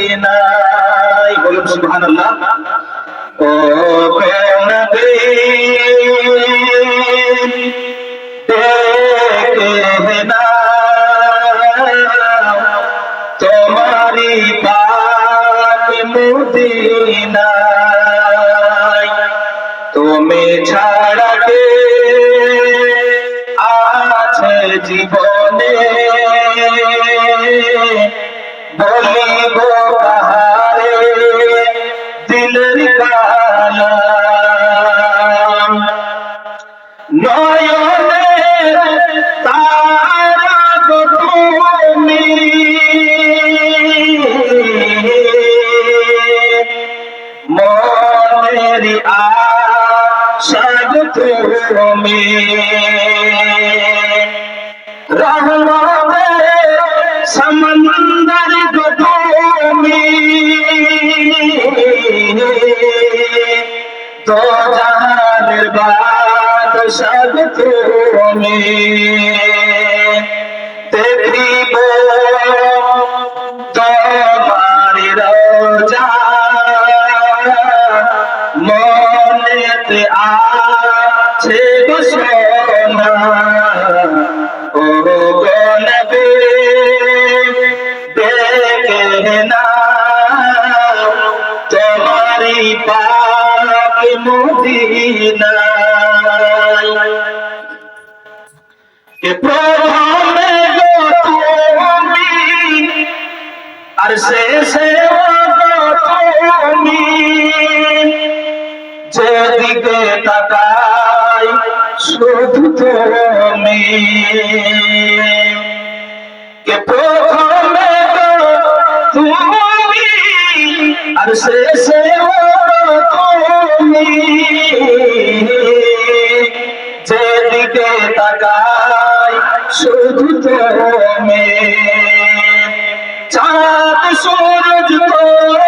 মদিনায় বলুন সুবহানাল্লাহ ও মদিনায় তুমি ছাড়া আছে জীবনে? বলিব কাহারে নয়নের তুমি রহমতের সমন্দর তুমি তো জাহানের বাদ বাদশাহ তুমি দেখিব তোমার রোজা মনেতে আছে গো ও নবী দেখে না তোমারি পাক মদিনায় কে প্রথমে গো তুমি আর শেষে গো যেদিকে তাকাই, শুধু তুমি। কে প্রথমে তুমি, আর শেষে তুমি। যেদিকে তাকাই, শুধু তুমি। চাঁদ সূরজ তোমার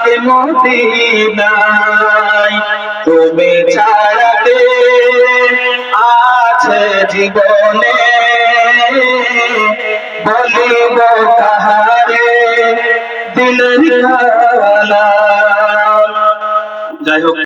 পাক মদিনায় তুমি ছাড়াতে আছে জীবনে। বলিব তাহারে দিলের যাই হোক।